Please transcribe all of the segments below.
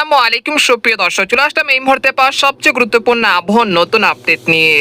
আসসালামু আলাইকুম, সুপ্রিয় দর্শক, চলে আসলাম এই মুহূর্তে পাওয়া সবচেয়ে গুরুত্বপূর্ণ আবহাওয়ার নতুন আপডেট নিয়ে।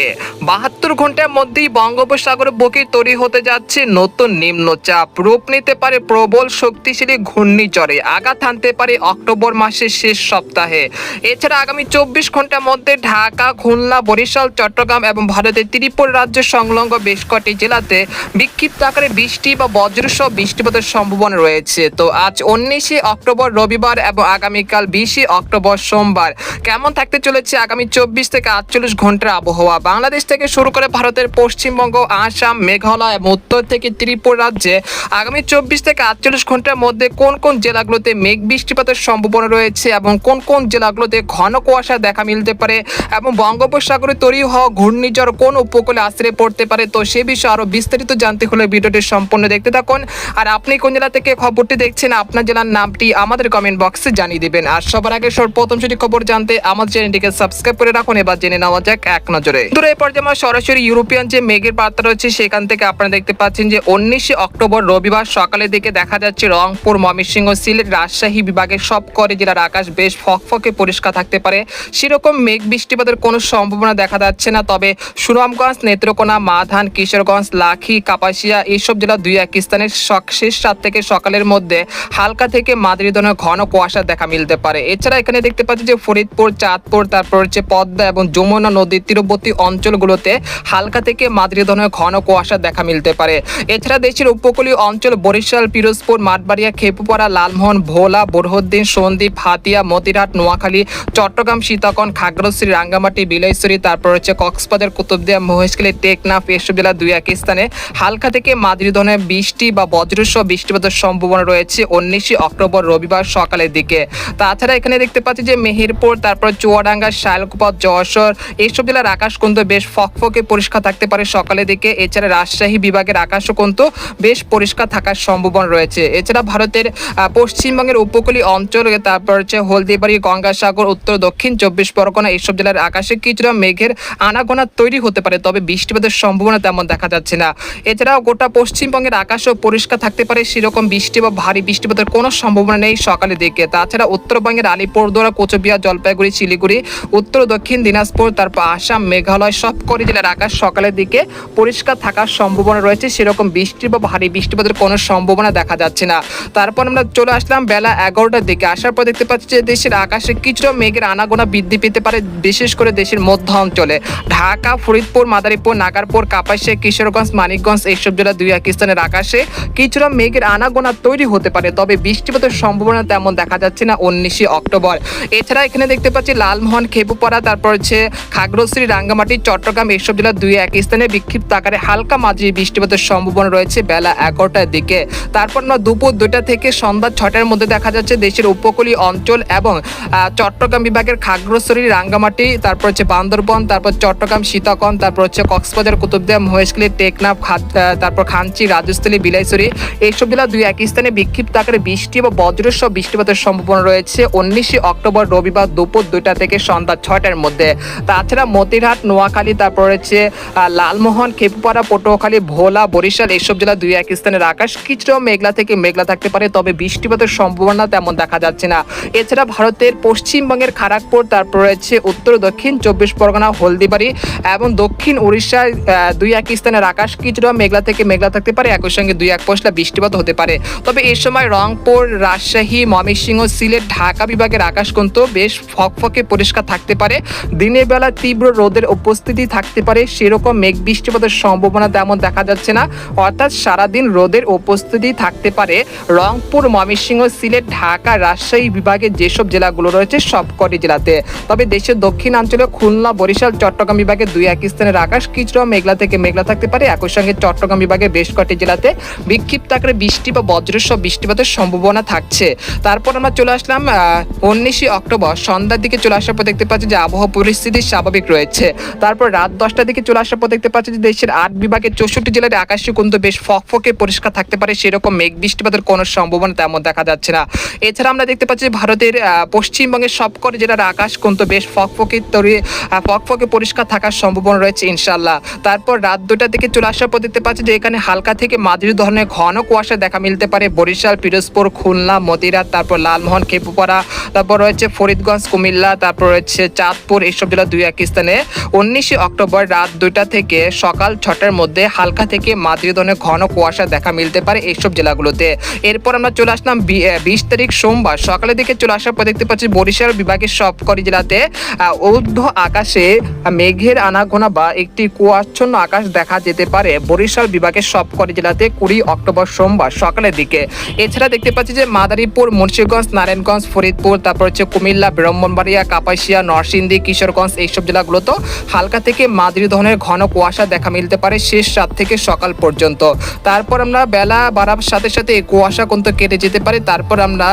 বাহাত্তর ঘণ্টার মধ্যেই বঙ্গোপসাগরে বুকে তৈরি হতে যাচ্ছে নতুন নিম্নচাপ। রূপ নিতে পারে প্রবল শক্তিশালী ঘূর্ণিঝড়ে, আঘাত হানতে পারে অক্টোবর মাসের শেষ সপ্তাহে। এছাড়া আগামী চব্বিশ ঘণ্টার মধ্যে ঢাকা, খুলনা, বরিশাল, চট্টগ্রাম এবং ভারতের ত্রিপুরা রাজ্য সংলগ্ন বেশ কটি জেলাতে বিক্ষিপ্ত আকারে বৃষ্টি বা বজ্রসহ বৃষ্টিপাতের সম্ভাবনা রয়েছে। তো আজ উনিশে অক্টোবর, রবিবার এবং আগামীকাল বিশে অক্টোবর সোমবার। কেমন থাকতে চলেছে আগামী চব্বিশ থেকে আটচল্লিশ ঘণ্টার আবহাওয়া? বাংলাদেশ থেকে শুরু করে ভারতের পশ্চিমবঙ্গ, আসাম, মেঘালয় এবং উত্তর থেকে ত্রিপুরা রাজ্যে আগামী চব্বিশ থেকে আটচল্লিশ ঘণ্টার মধ্যে কোন কোন জেলাগুলোতে মেঘ বৃষ্টিপাতের সম্ভাবনা রয়েছে এবং কোন কোন জেলাগুলোতে ঘন কুয়াশা দেখা মিলতে পারে এবং বঙ্গোপসাগরে তৈরি হওয়া ঘূর্ণিঝড় কোন উপকূলে আশ্রয় পড়তে পারে? তো সে বিষয়ে আরও বিস্তারিত জানতে হলে ভিডিওটি সম্পূর্ণ দেখতে থাকুন। আর আপনি কোন জেলা থেকে খবরটি দেখছেন, আপনার জেলার নামটি আমাদের কমেন্ট বক্সে জানিয়ে দেবেন। আর সবার আগে সর্বপ্রথম যদি খবর জানতে আমাদের চ্যানেলটিকে সাবস্ক্রাইব করে রাখুন। এবার জেনে নেওয়া যাক এক নজরে। দূরে এই পর্যায়ে আমরা সরাসরি ইউরোপিয়ান যে মেঘের বার্তা রয়েছে, সেখান থেকে আপনারা দেখতে পাচ্ছেন যে উনিশে অক্টোবর রবিবার সকালের দিকে দেখা যাচ্ছে রংপুর, ময়মনসিংহ, সিলেট, রাজশাহী বিভাগের সব করে জেলার আকাশ বেশ ফকফকে পরিষ্কার থাকতে পারে। সেরকম মেঘ বৃষ্টিপাতের কোনো সম্ভাবনা দেখা যাচ্ছে না, তবে সুনামগঞ্জ, নেত্রকোনা, মাধান, কিশোরগঞ্জ, লাখি, কাপাসিয়া এইসব জেলা দুই এক স্থানের শেষ রাত থেকে সকালের মধ্যে হালকা থেকে মাদ্রিদনের ঘন কুয়াশা দেখা মিলতে পারে। এছাড়া এখানে দেখতে পাচ্ছি যে ফরিদপুর, চাঁদপুর, তারপর হচ্ছে পদ্মা এবং যমুনা নদীর তীরবর্তী অঞ্চলগুলোতে হালকা থেকে মাদ্রি ধরনের ঘন কুয়াশা দেখা মিলতে পারে। এছাড়া দেশের উপকূলীয় অঞ্চল বরিশাল, পিরোজপুর, মাঠবাড়িয়া, খেপুপাড়া, লালমোহন, ভোলা, বোরহদ্দিন, সন্দ্বীপ, হাতিয়া, মতিরহাট, নোয়াখালী, চট্টগ্রাম সীতাকন খাগড়াছড়ি, রাঙ্গামাটি, বিলাইছড়ি, তারপর হচ্ছে কক্সবাজার, কুতুবদিয়া, মহেশখালী, টেকনাফ, এসব জেলা দুই এক স্থানে হালকা থেকে মাদ্রি ধরনের বৃষ্টি বা বজ্রসহ বৃষ্টিপাতের সম্ভাবনা রয়েছে। উনিশে অক্টোবর রবিবার সকালের দিকে। তাছাড়া এখানে দেখতে পাচ্ছি যে মেহেরপুর, তারপর চুয়াডাঙ্গা, শালকুপা, যশোর, এইসব জেলার আকাশ কিন্তু বেশ ফকফকে পরিষ্কার থাকতে পারে সকালের দিকে। এছাড়া রাজশাহী বিভাগের আকাশও কিন্তু বেশ পরিষ্কার থাকার সম্ভাবনা রয়েছে। এছাড়া ভারতের পশ্চিমবঙ্গের উপকূলীয় অঞ্চল, তারপর হচ্ছে হলদিবাড়ি, গঙ্গাসাগর, উত্তর, দক্ষিণ, চব্বিশ পরগনা এইসব জেলার আকাশে কিছুটা মেঘের আনাগোনা তৈরি হতে পারে, তবে বৃষ্টিপাতের সম্ভাবনা তেমন দেখা যাচ্ছে না। এছাড়াও গোটা পশ্চিমবঙ্গের আকাশও পরিষ্কার থাকতে পারে, সেরকম বৃষ্টি বা ভারী বৃষ্টিপাতের কোনো সম্ভাবনা নেই সকালের দিকে। তাছাড়া উত্তরবঙ্গের আলিপুরদুয়ার কোচবিহার, জলপাইগুড়ি, শিলিগুড়ি, উত্তর দক্ষিণ দিনাজপুর, তারপর আসাম, মেঘালয়, সব করে জেলার আকাশ সকালের দিকে পরিষ্কার থাকার সম্ভাবনা রয়েছে। সেরকম বৃষ্টি বা ভারী বৃষ্টিপাতের কোনো সম্ভাবনা দেখা যাচ্ছে না। তারপর আমরা চলে আসলাম বেলা এগারোটার দিকে। আসার পর দেখতে পাচ্ছি যে দেশের আকাশে কিছুটা মেঘের আনাগোনা বৃদ্ধি পেতে পারে, বিশেষ করে দেশের মধ্য অঞ্চলে ঢাকা, ফরিদপুর, মাদারীপুর, নাগারপুর, কাপাসিয়া, কিশোরগঞ্জ, মানিকগঞ্জ, এইসব জেলা দুই এক স্থানের আকাশে কিছুটা মেঘের আনাগোনা তৈরি হতে পারে। তবে বৃষ্টিপাতের সম্ভাবনা তেমন দেখা যাচ্ছে না। উনিশে অক্টোবর। এছাড়া এখানে দেখতে পাচ্ছি লালমোহন খেপুপাড়া তারপর হচ্ছে খাগড়শ্রী রাঙ্গামাটি, চট্টগ্রাম এইসব জেলা দুই এক স্থানে বিক্ষিপ্ত আকারে হালকা মাঝারি বৃষ্টিপাতের সম্ভাবনা রয়েছে বেলা এগারোটার দিকে। তারপর না, দুপুর দুইটা থেকে সন্ধ্যা ছটার মধ্যে দেখা যাচ্ছে দেশের উপকূলীয় অঞ্চল এবং চট্টগ্রাম বিভাগের খাগড়াছড়ি, রাঙ্গামাটি, তারপর হচ্ছে বান্দরবন, তারপর চট্টগ্রাম, সীতাকন, তারপর হচ্ছে কক্সবাজার, কুতুবদিয়া, মহেশখালী, টেকনাফ তারপর খাঞ্চি রাজস্থলী বিলাইছড়ি এইসব জেলা দুই এক স্থানে বিক্ষিপ্ত আকারে বৃষ্টি বা বজ্রসহ বৃষ্টিপাতের সম্ভাবনা রয়েছে। উনিশে অক্টোবর রবিবার দুপুর দুইটা থেকে সন্ধ্যা ছয়টার মধ্যে। তাছাড়া মতিরহাট নোয়াখালী তারপর আহ, লালমোহন খেপুপাড়া পটুয়াখালী ভোলা বরিশাল এইসব জেলা দুই এক স্থানের আকাশ কিছুটা মেঘলা থেকে মেঘলা থাকতে পারে তবে বৃষ্টিপাতের সম্ভাবনা তেমন দেখা যাচ্ছে না। এছাড়া ভারতের পশ্চিমবঙ্গের খড়গপুর তারপর রয়েছে উত্তর দক্ষিণ চব্বিশ পরগনা হলদিবাড়ি এবং দক্ষিণ উড়িষ্যার আহ, দুই এক স্থানের আকাশ কিছুটা মেঘলা থেকে মেঘলা থাকতে পারে একই সঙ্গে দুই এক পশলা বৃষ্টিপাত হতে পারে। তবে এই সময় রংপুর রাজশাহী ময়মনসিংহ সিলেট ঢাকা বিভাগের আকাশ কিন্তু বেশ ফকফকে পরিষ্কার থাকতে পারে। দিনের বেলা তীব্র রোদের উপস্থিতি থাকতে পারে। সেরকম মেঘ বৃষ্টিপাতের সম্ভাবনা তেমন দেখা যাচ্ছে না। অর্থাৎ সারাদিন রোদের উপস্থিতি থাকতে পারে। রংপুর, ময়মনসিংহ, সিলেট, ঢাকা, রাজশাহী বিভাগের যেসব জেলাগুলো রয়েছে সবকটি জেলাতে। তবে দেশের দক্ষিণাঞ্চলে খুলনা, বরিশাল, চট্টগ্রাম বিভাগে দুই এক স্থানের আকাশ কিছুটা মেঘলা থেকে মেঘলা থাকতে পারে। একই সঙ্গে চট্টগ্রাম বিভাগের বেশ কটি জেলাতে বিক্ষিপ্ত আকারে বৃষ্টি বা বজ্রসহ বৃষ্টিপাতের সম্ভাবনা থাকছে। তারপর আমরা চলে আসলাম উনিশে অক্টোবর সন্ধ্যার দিকে চলে আসার পর দেখতে পাচ্ছি যে আবহাওয়া পরিস্থিতি স্বাভাবিক রয়েছে। তারপর রাত দশটার দিকে চলে আসার পর দেখতে পাচ্ছি যে দেশের আট বিভাগের চৌষট্টি জেলার আকাশে কিন্তু বেশ ফকফকে পরিষ্কার থাকতে পারে, সেরকম মেঘ বৃষ্টিপাতের কোনো সম্ভাবনা তেমন দেখা যাচ্ছে না। এছাড়া আমরা দেখতে পাচ্ছি ভারতের পশ্চিমবঙ্গের সবকটি জেলার আকাশ কিন্তু বেশ ফকফকে তৈরি ফকফকে পরিষ্কার থাকার সম্ভাবনা রয়েছে ইনশাল্লাহ তারপর রাত দুটার দিকে চলে আসার পর দেখতে পাচ্ছি যে এখানে হালকা থেকে মাঝারি ধরনের ঘন কুয়াশা দেখা মিলতে পারে। বরিশাল, পিরোজপুর, খুলনা, মতিরাট, তারপর লালমোহন, খেপুপাড়া তারপর রয়েছে ফরিদগঞ্জ, কুমিল্লা, তারপর রয়েছে চাঁদপুর এইসব জেলা দুই এক স্থানে। উনিশে অক্টোবর রাত দুইটা থেকে সকাল ছটার মধ্যে হালকা থেকে মাদ্রি ধরনের ঘন কুয়াশা দেখা মিলতে পারে এইসব জেলাগুলোতে। এরপর আমরা চলে আসলাম বিশ তারিখ সোমবার। সকালের দিকে চলে আসার পর দেখতে পাচ্ছি বরিশাল বিভাগের সবকটি জেলাতে ঊর্ধ্ব আকাশে মেঘের আনাগোনা বা একটি কুয়াচ্ছন্ন আকাশ দেখা যেতে পারে। বরিশাল বিভাগের সবকটি জেলাতে কুড়ি অক্টোবর সোমবার সকালের দিকে। এছাড়া দেখতে পাচ্ছি যে মাদারীপুর, মুন্সিগঞ্জ, নারায়ণগঞ্জ ফরিদপুর তারপর হচ্ছে কুমিল্লা, ব্রাহ্মণবাড়িয়া, কাপাসিয়া, নরসিংদী, কিশোরগঞ্জ এইসব জেলাগুলোতে হালকা থেকে মাদ্রি ধরনের ঘন কুয়াশা দেখা মিলতে পারে শেষ রাত থেকে সকাল পর্যন্ত। তারপর আমরা বেলা বাড়ার সাথে সাথে এই কুয়াশা কিন্তু কেটে যেতে পারে। তারপর আমরা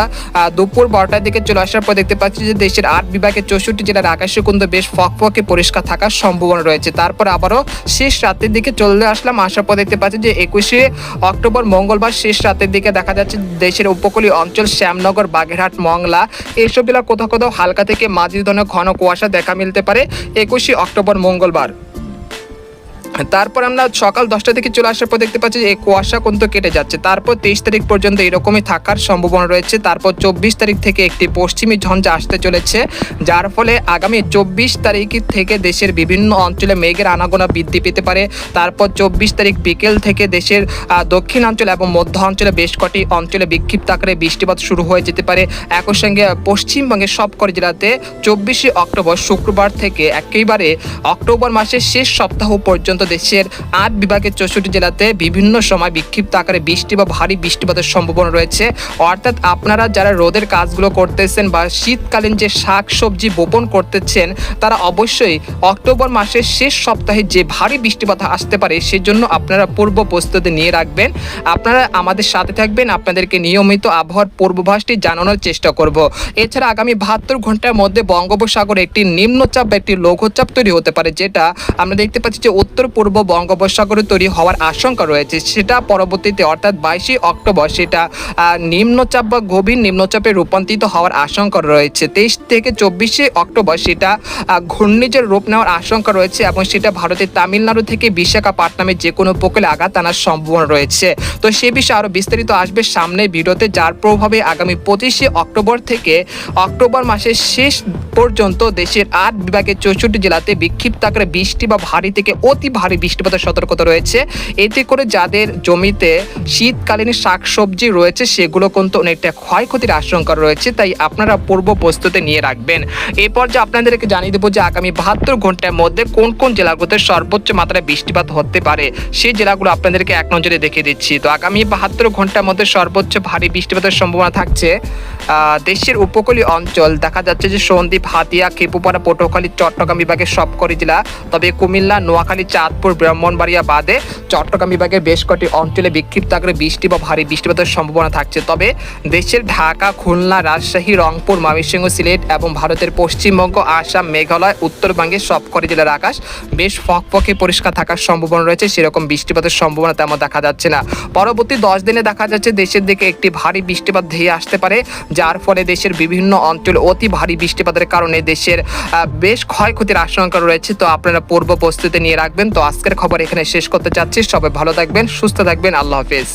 দুপুর বারোটার দিকে চলে আসার পর দেখতে পাচ্ছি যে দেশের আট বিভাগের চৌষট্টি জেলার আকাশে কিন্তু বেশ ফকফকে পরিষ্কার থাকার সম্ভাবনা রয়েছে। তারপর আবারও শেষ রাতের দিকে চলে আসলাম। আসার পর দেখতে পাচ্ছি যে একুশে অক্টোবর মঙ্গলবার শেষ রাতের দিকে দেখা যাচ্ছে দেশের উপকূলীয় অঞ্চল শ্যামনগর, বাগেরহাট, মংলা এইসব জেলার কোথাও কোথাও হালকা থেকে মাঝি ধরনের ঘন কুয়াশা দেখা মিলতে পারে একুশে অক্টোবর মঙ্গলবার। তারপর আমরা সকাল দশটা থেকে চলে আসার পর দেখতে পাচ্ছি যে কুয়াশা কিন্তু কেটে যাচ্ছে। তারপর তেইশ তারিখ পর্যন্ত এরকমই থাকার সম্ভাবনা রয়েছে। তারপর চব্বিশ তারিখ থেকে একটি পশ্চিমী ঝঞ্ঝা আসতে চলেছে, যার ফলে আগামী চব্বিশ তারিখ থেকে দেশের বিভিন্ন অঞ্চলে মেঘের আনাগোনা বৃদ্ধি পেতে পারে। তারপর চব্বিশ তারিখ বিকেল থেকে দেশের দক্ষিণাঞ্চল এবং মধ্য অঞ্চলে বেশ কটি অঞ্চলে বিক্ষিপ্ত আকারে বৃষ্টিপাত শুরু হয়ে যেতে পারে। একই সঙ্গে পশ্চিমবঙ্গের সবকটি জেলাতে চব্বিশে অক্টোবর শুক্রবার থেকে একেবারে অক্টোবর মাসের শেষ সপ্তাহ পর্যন্ত দেশের আট বিভাগের চৌষট্টি জেলাতে বিভিন্ন সময় বিক্ষিপ্ত আকারে বৃষ্টি বা ভারী বৃষ্টিপাতের সম্ভাবনা রয়েছে। অর্থাৎ আপনারা যারা রোদের কাজগুলো করতেছেন বা শীতকালীন যে শাক সবজি বোপন করতেছেন, তারা অবশ্যই অক্টোবর মাসের শেষ সপ্তাহে যে ভারী বৃষ্টিপাত আসতে পারে, সেজন্য আপনারা পূর্ব প্রস্তুতি নিয়ে রাখবেন। আপনারা আমাদের সাথে থাকবেন, আপনাদেরকে নিয়মিত আবহাওয়ার পূর্বাভাসটি জানানোর চেষ্টা করব। এছাড়া আগামী বাহাত্তর ঘণ্টার মধ্যে বঙ্গোপসাগরে একটি নিম্নচাপ বা একটি লঘুচাপ তৈরি হতে পারে, যেটা আমরা দেখতে পাচ্ছি যে উত্তর পূর্ব বঙ্গোপসাগরে তৈরি হওয়ার আশঙ্কা রয়েছে। সেটা পরবর্তীতে অর্থাৎ বাইশে অক্টোবর সেটা নিম্নচাপ বা গভীর নিম্নচাপে রূপান্তরিত হওয়ার আশঙ্কা রয়েছে। তেইশ থেকে চব্বিশে অক্টোবর সেটা ঘূর্ণিঝড় রূপ নেওয়ার আশঙ্কা রয়েছে এবং সেটা ভারতের তামিলনাড়ু থেকে বিশাখাপাট্টনামের যে কোনো উপকূলে আঘাত আনার সম্ভাবনা রয়েছে। তো সে বিষয়ে আরও বিস্তারিত আসবে সামনে ভিডিওতে, যার প্রভাবে আগামী পঁচিশে অক্টোবর থেকে অক্টোবর মাসের শেষ পর্যন্ত দেশের আট বিভাগের চৌষট্টি জেলাতে বিক্ষিপ্ত আকারে বৃষ্টি বা ভারী থেকে অতি ভারী বৃষ্টিপাতের সতর্কতা রয়েছে। এতে করে যাদের জমিতে শীতকালীন শাকসবজি রয়েছে, সেগুলো কিন্তু অনেকটা ক্ষয়ক্ষতির আশঙ্কা রয়েছে। তাই আপনারা পূর্ব প্রস্তুতি নিয়ে রাখবেন। এরপর যে আপনাদেরকে জানিয়ে দেবো যে আগামী বাহাত্তর ঘণ্টার মধ্যে কোন কোন জেলাগুলোতে সর্বোচ্চ মাত্রায় বৃষ্টিপাত হতে পারে, সেই জেলাগুলো আপনাদেরকে এক নজরে দেখে দিচ্ছি। তো আগামী বাহাত্তর ঘণ্টার মধ্যে সর্বোচ্চ ভারী বৃষ্টিপাতের সম্ভাবনা থাকছে দেশের উপকূলীয় অঞ্চল। দেখা যাচ্ছে যে সন্দ্বীপ, হাতিয়া খেপুপাড়া পটুয়াখালী, চট্টগ্রাম বিভাগের সবকটি জেলা, তবে কুমিল্লা, নোয়াখালী চাঁদপুর, ব্রাহ্মণবাড়িয়া বাদে চট্টগ্রাম বিভাগের বেশ কটি অঞ্চলে বিক্ষিপ্ত আকারে বৃষ্টি বা ভারী বৃষ্টিপাতের সম্ভাবনা থাকছে। তবে দেশের ঢাকা, খুলনা, রাজশাহী, রংপুর, ময়মনসিংহ, সিলেট এবং ভারতের পশ্চিমবঙ্গ, আসাম, মেঘালয় উত্তরবঙ্গের সবকটি জেলার আকাশ বেশ ফকফকে পরিষ্কার থাকার সম্ভাবনা রয়েছে। সেরকম বৃষ্টিপাতের সম্ভাবনা তেমন দেখা যাচ্ছে না। পরবর্তী দশ দিনে দেখা যাচ্ছে দেশের দিকে একটি ভারী বৃষ্টিপাত ধেয়ে আসতে পারে, যার ফলে দেশের বিভিন্ন অঞ্চলে অতি ভারী বৃষ্টিপাতের কারণে দেশের বেশ ক্ষয়ক্ষতির আশঙ্কা রয়েছে। তো আপনারা পূর্ব প্রস্তুতি নিয়ে রাখবেন। তো আজকের খবর এখানে শেষ করতে চাচ্ছি। সবাই ভালো থাকবেন সুস্থ থাকবেন। আল্লাহ হাফেজ।